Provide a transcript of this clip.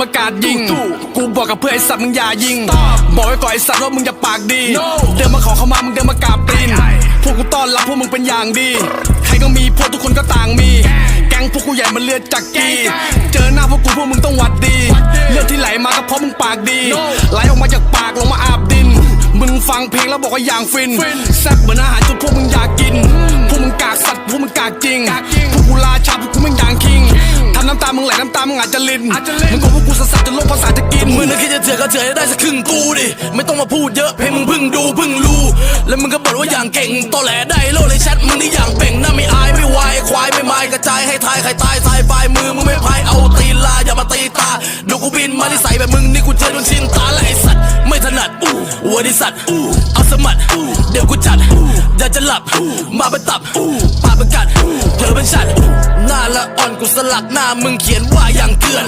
มากาดยิง กูบอกกับเพื่อนไอ้สัตว์มึงอย่ายิง บอกไว้ก่อนไอ้สัตว์ว่ามึงอย่าปากดี เดินมาขอเข้ามามึงเดินมากราบตีน พวกกูต้อนรับพวกมึงเป็นอย่างดี ใครก็มีพวกทุกคนก็ต่างมี แก๊งพวกกูใหญ่มันเลือดจักกีเจอหน้าพวกกูพวกมึงต้องหวัดดี เลือดที่ไหลมาก็เพราะมึงปากดี ไหลออกมาจากปากลงมาอาบดิน มึงฟังเพลงแล้วบอกว่าอย่างฟิน แซ่บเหมือนอาหารจนพวกมึงอยากกิน พวกมึงกากสัตว์พวกมึงกากจริง มึงไหลน้ำตามึงอาจจะลินมึงก็พวกกูสัสๆจนโลกภาษาจะกินมึงนึกคิดจะเถื่อก็เถื่อให้ได้สักครึ่งกูดิไม่ต้องมาพูดเยอะเพลงมึงเพิ่งดูเพิ่งรู้แล้วมึงก็บอกว่าอย่างเก่งตอแหลได้โลกเลยแชทมึงนี่อย่างเป่งหน้าไม่อายไม่วายควายไม่ไม้กระจายให้ทายใครตายทายปลายมือมึงไม่พายเอาตีนลาอย่ามาตีตาดูกูบินมาที่ใส่แบบมึงนี่กูเจอจนชินตาและไอสัตว์ไม่ถนัดอู้วัวดิสัตว์อู้เอาสมัดอู้เดี๋ยวกูจัดอู้อยากจะหลับอู้มาเป็นตับอู้ปากเป็นกัดเธอเป็นฉัดหน้าละ อ่อนกูสลักหน้ามึงเขียนว่าอย่างเกือน